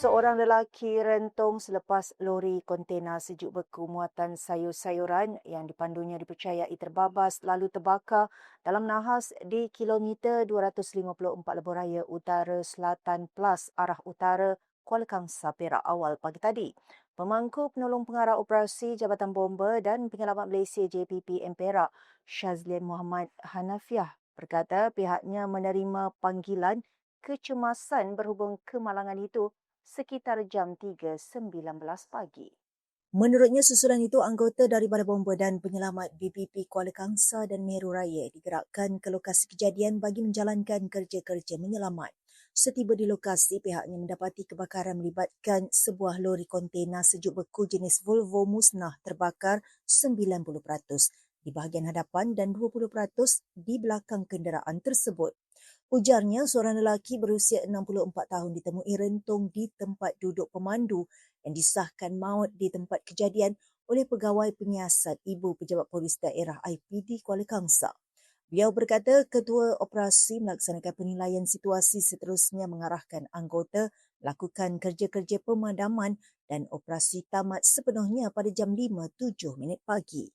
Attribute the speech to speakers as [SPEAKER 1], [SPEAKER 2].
[SPEAKER 1] Seorang lelaki rentung selepas lori kontena sejuk beku muatan sayur-sayuran yang dipandunya dipercayai terbabas lalu terbakar dalam nahas di kilometer 254 Lebuh Raya Utara Selatan Plus arah utara Kuala Kangsar Perak awal pagi tadi. Pemangku penolong pengarah operasi Jabatan Bomba dan Penyelamat Malaysia JPP Perak, Shazlin Muhammad Hanafiah berkata pihaknya menerima panggilan kecemasan berhubung kemalangan itu sekitar jam 3.19 pagi. Menurutnya susulan itu anggota daripada bomba dan penyelamat BPP Kuala Kangsar dan Meru Raya digerakkan ke lokasi kejadian bagi menjalankan kerja-kerja menyelamat. Setiba di lokasi, pihaknya mendapati kebakaran melibatkan sebuah lori kontena sejuk beku jenis Volvo musnah terbakar 90% di bahagian hadapan dan 20% di belakang kenderaan tersebut. Ujarnya, seorang lelaki berusia 64 tahun ditemui rentung di tempat duduk pemandu yang disahkan maut di tempat kejadian oleh pegawai penyiasat Ibu Pejabat Polis Daerah IPD Kuala Kangsar. Beliau berkata ketua operasi melaksanakan penilaian situasi seterusnya mengarahkan anggota lakukan kerja-kerja pemadaman dan operasi tamat sepenuhnya pada jam 5.07 minit pagi.